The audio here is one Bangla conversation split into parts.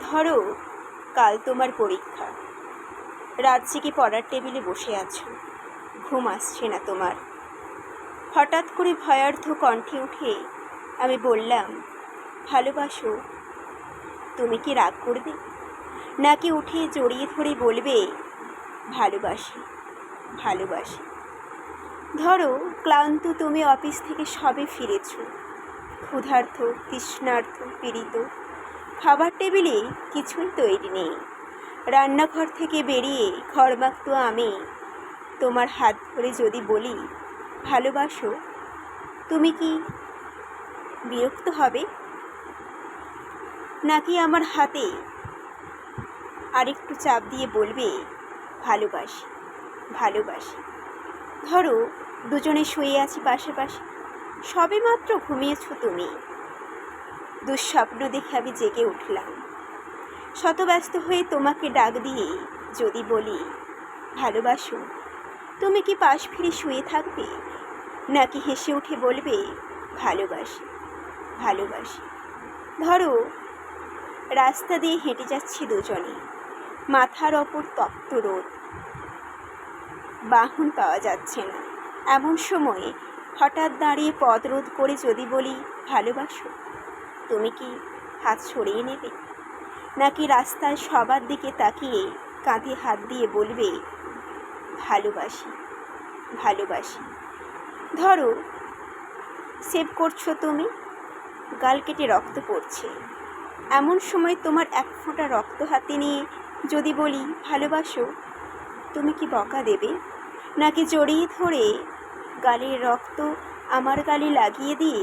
ধরো, কাল তোমার পরীক্ষা। জেগে পড়ার টেবিলে বসে আছো, ঘুম আসছে না তোমার। হঠাৎ করে ভয়ার্থ কণ্ঠে উঠে আমি বললাম, ভালোবাসো, তুমি কি রাগ করবে? নাকি উঠে জড়িয়ে ধরে বলবে, ভালোবাসি ভালোবাসি। ধরো, ক্লান্ত তুমি অফিস থেকে সবে ফিরেছ। ক্ষুধার্থ তৃষ্ণার্থ পীড়িত খাবার টেবিলে কিছুই তৈরি নেই। রান্নাঘর থেকে বেরিয়ে ঘরমাক্ত আমি। তোমার হাত ধরে যদি বলি, ভালোবাসো, তুমি কি বিরক্ত হবে? নাকি আমার হাতে আরেকটু চাপ দিয়ে বলবে, ভালোবাসি ভালোবাসি। ধরো, দুজনে শুয়ে আছি পাশে পাশে সবে মাত্র ঘুমিয়েছ তুমি। দুঃস্বপ্ন দেখে আমি জেগে উঠলাম। শতব্যস্ত হয়ে তোমাকে ডাক দিয়ে যদি বলি, ভালোবাসো, তুমি কি পাশ ফিরে শুয়ে থাকবে? নাকি হেসে উঠে বলবে, ভালোবাসি ভালোবাসি। ধরো, রাস্তা দিয়ে হেঁটে যাচ্ছি দুজনে, মাথার ওপর তপ্ত রোদ। বাহন পাওয়া যাচ্ছে না। এমন সময়ে হঠাৎ দাঁড়িয়ে পথ রোধ করে যদি বলি, ভালোবাসো? তুমি কি হাত সরিয়ে নেবে? নাকি রাস্তায় সবার দিকে তাকিয়ে কাঁধে হাত দিয়ে বলবে, ভালোবাসি ভালোবাসি। ধরো, সেভ করছ তুমি, গাল কেটে রক্ত পড়ছে। এমন সময় তোমার এক ফোঁটা রক্ত হাতে নিয়ে যদি বলি, ভালোবাসো তুমি কি বকা দেবে? নাকি জড়িয়ে ধরে গালের রক্ত আমার গালে লাগিয়ে দিয়ে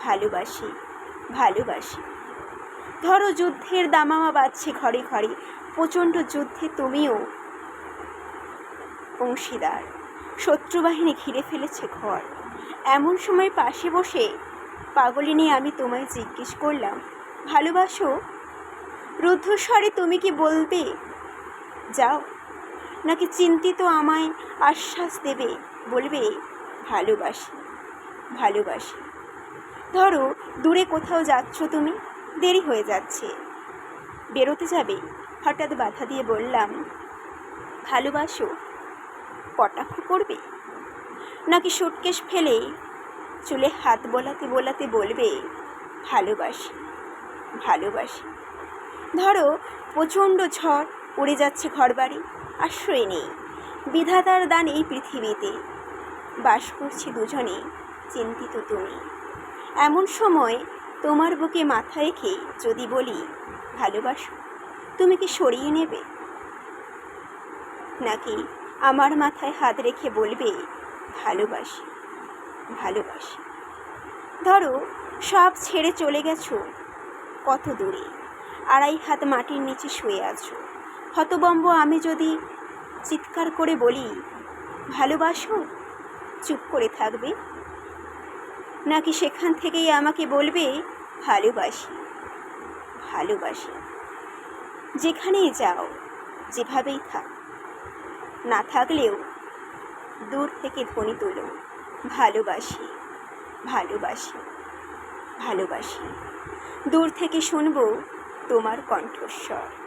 ভালোবাসি ভালোবাসি। ধরো যুদ্ধের দামামা বাজছে ঘরে ঘরে, প্রচণ্ড যুদ্ধে তুমিও অংশীদার। শত্রুবাহিনী ঘিরে ফেলেছে ঘর। এমন সময় পাশে বসে পাগলিনী আমি তোমায় জিজ্ঞেস করলাম, ভালোবাসো? রুদ্ধস্বরে তুমি কি বলবে? যাও, নাকি চিন্তিত আমায় আশ্বাস দেবে? বলবে, ভালোবাসি ভালোবাসি। ধরো, দূরে কোথাও যাচ্ছ তুমি, দেরি হয়ে যাচ্ছে। বেরোতে যাবে? হঠাৎ বাধা দিয়ে বললাম, ভালোবাসো? কটাক্ষ করবে? নাকি সুটকেস ফেলে? চুলে হাত বোলাতে বোলাতে বলবে, ভালোবাসি ভালোবাসি। ধরো, প্রচণ্ড ঝড় উড়ে যাচ্ছে ঘরবাড়ি, আশ্রয় নেই। বিধাতার দান এই পৃথিবীতে। বাস করছি দুজনে, চিন্তিত তুমি। এমন সময় তোমার বুকে মাথা রেখে যদি বলি, ভালোবাসো, তুমি কি সরিয়ে নেবে? নাকি আমার মাথায় হাত রেখে বলবে, ভালোবাসি ভালোবাসি। ধরো, সব ছেড়ে চলে গেছো, কত দূরে, আড়াই হাত মাটির নিচে শুয়ে আছো। হতবম্ব আমি যদি চিৎকার করে বলি, ভালোবাসো? চুপ করে থাকবে। নাকি সেখান থেকেই আমাকে বলবে, ভালোবাসি ভালোবাসি। যেখানেই যাও, যেভাবেই থাক। না থাকলেও দূর থেকে ধ্বনি তুলো, ভালোবাসি ভালোবাসি ভালোবাসি। দূর থেকে শুনব তোমার কণ্ঠস্বর।